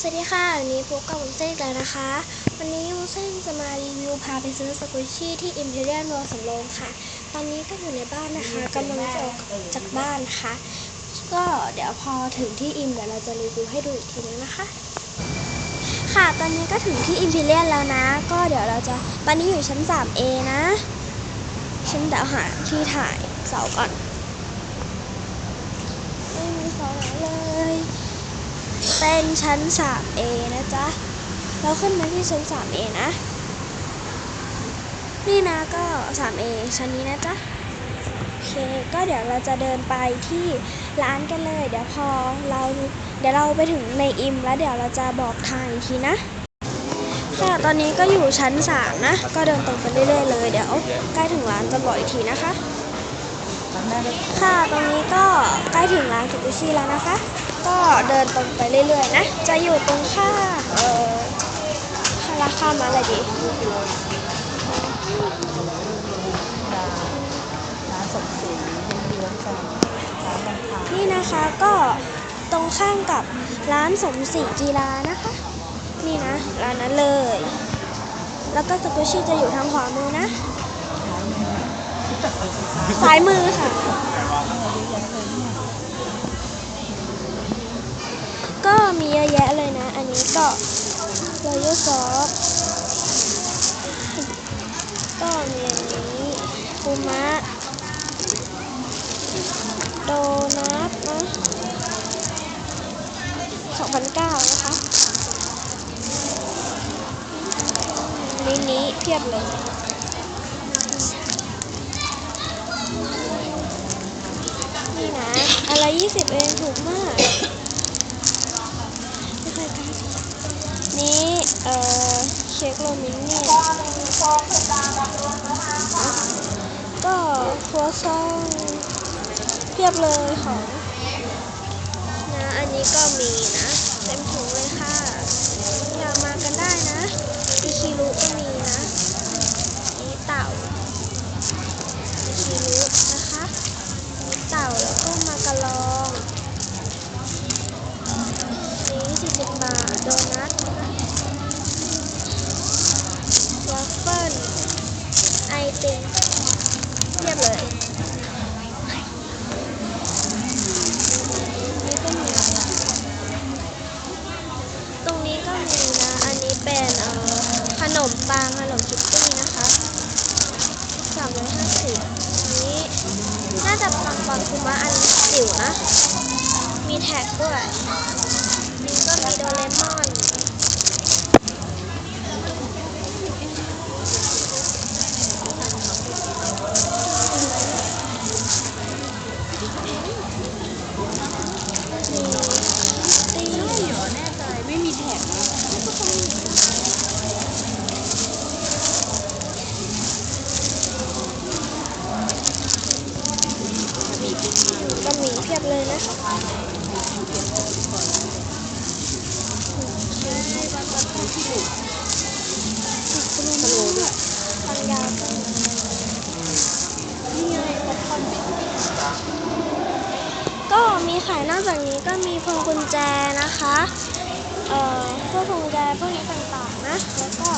สวัสดีค่ะ วันนี้พบกับวุ้นเส้นอีกแล้วนะคะ วันนี้วุ้นเส้นจะมารีวิวพาไปซื้อสกุชชี่ที่ Imperial Mall สำโรงค่ะ ตอนนี้ก็อยู่ในบ้านนะคะกำลังจะออกจากบ้านนะคะก็เดี๋ยวพอถึงที่อิมเดี๋ยวเราจะรีวิวให้ดูอีกทีนึงนะคะ ค่ะตอนนี้ก็ถึงที่ Imperial แล้วนะ ก็เดี๋ยวเราจะตอนนี้อยู่ชั้น 3A นะฉันเดี๋ยวหาที่ถ่ายเสาก่อน ไม่มีเสาไหนเลย เป็นชั้น 3A นะจ๊ะ เราขึ้นมาที่ชั้น 3A นะ นี่นะก็ 3A ชั้นนี้นะจ๊ะ โอเค ก็เดี๋ยวเราจะเดินไปที่ร้านกันเลย เดี๋ยวพอเราเดี๋ยวเราไปถึงในอิม แล้วเดี๋ยวเราจะบอกทางอีกทีนะค่ะตอนนี้ก็อยู่ชั้น 3 นะ ก็เดินตรงไปเรื่อยๆเลย เดี๋ยวใกล้ถึงร้านจะบอกอีกทีนะคะ ค่ะตรงนี้ก็ใกล้ถึงร้านสุกุชิแล้วนะคะ ก็เดินตรงไปเรื่อยๆนะ จะอยู่ตรงข้าเอ่อข้าราคามาอะไรดีร้านสมศรีเลี้ยวไปนี่นะคะก็ตรงข้างกับร้านสมศรีกีฬานะคะ นี่นะ ร้านนั้นเลย แล้วก็สกุชิจะอยู่ทางขวามือนะ ซ้ายมือค่ะ ก็มีเยอะแยะเลยนะ อันนี้ก็รอยซอสก็มีอันนี้ปูมะโดนัทนะ2,009 นะคะมินิเพียบเลย อะไร20เองถูกมากไม่เคยกล้าซื้อนี่เอ่อเค้กโรมินเนี่ยก็ครัวซองเพียบเลยของนะอันนี้ก็มีนะ เต็มถุงเลยค่ะอยากมากันได้นะอิคิรุก็มีนะนี่เต่าอิคิรุนะคะนี่เต่า โดนัทวาฟเฟิลไอติมเรียบเลยนี่ก็มีตรงนี้ก็มีนะ อันนี้เป็นเอ่อขนมปังขนมคิตตี้นะคะสามร้อยห้าสิบนี้น่าจะปังปังคุมะอันจิ๋วนะ มีแท็กด้วยนี่ก็มีโดเรมอน มีตี เหรอแน่ใจไม่มีแท็กนะ ก็มีเพียบเลย นะสโลด้วยฟังยาวก็มีนี่ไงป๊อปคอร์นก็มีขายนอกจากนี้ก็มีพวงกุญแจนะคะ เอ่อ พวกพวงกุญแจพวกนี้ต่างๆนะ แล้วก็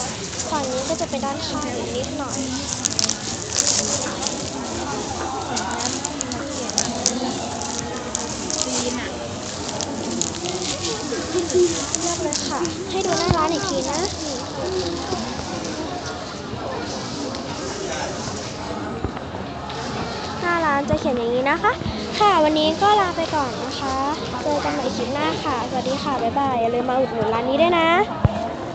ฝั่งนี้ก็จะเป็นด้านข้างนิดหน่อย จีนอะ เลือกเลยค่ะ ให้ดูหน้าร้านอีกทีนะหน้าร้านจะเขียนอย่างนี้นะคะ ค่ะวันนี้ก็ลาไปก่อนนะคะ เจอกันใหม่คลิปหน้าค่ะ สวัสดีค่ะ บ๊ายบาย อย่าลืมมาอุดหนุนร้านนี้ด้วยนะ